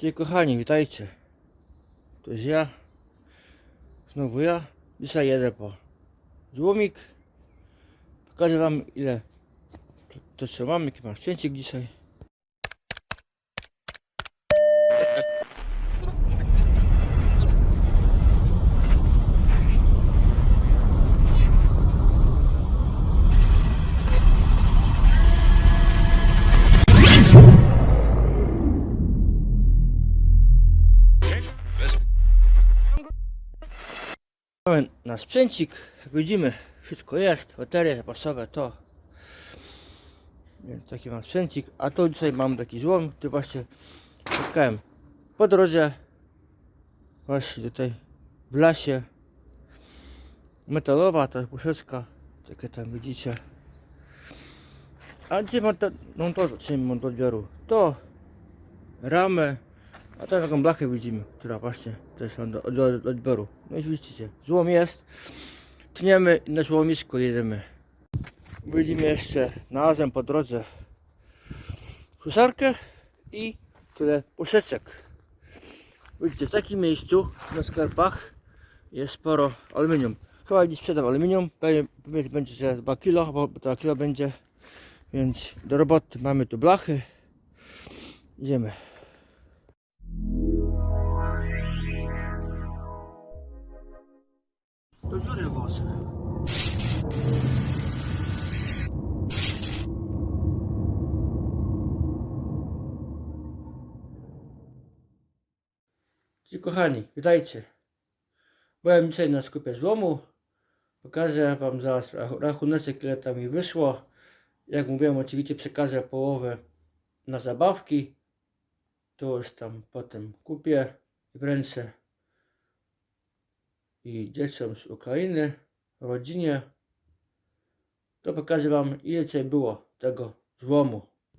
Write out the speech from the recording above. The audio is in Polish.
Dzień kochani, witajcie. To jest ja. Znowu ja. Dzisiaj jedę po złomik. Pokażę wam ile to, co mam, jaki mam święcik dzisiaj. Mamy na sprzęcik, jak widzimy, wszystko jest, baterie zapasowe, to. Więc taki mam sprzęcik, a tu dzisiaj mam taki złom, który właśnie spotkałem po drodze, właśnie tutaj w lasie. Metalowa ta puszeczka, takie tam widzicie. A to, to, czym mam do odbioru? To ramę, a teraz taką blachę widzimy, która właśnie też mam do, do, do odbioru. No i widzicie, złom jest. Tniemy i na złomisko jedziemy. Widzimy jeszcze znalazłem po drodze husarkę i tyle puszeczek. Widzicie, w takim miejscu na skarpach jest sporo aluminium. Chyba dziś sprzedam aluminium, pewnie będzie że 2 kilo, bo 2 kilo będzie. Więc do roboty mamy tu blachy. Idziemy. Do dziury kochani, witajcie. Byłem dzisiaj na skupie złomu. Pokażę wam zaraz rach- rachuneczek, ile tam mi wyszło. Jak mówiłem, oczywiście przekażę połowę na zabawki. To już tam potem kupię w ręce i dzieciom z Ukrainy, rodzinie, to pokażę Wam ile dzisiaj było tego złomu.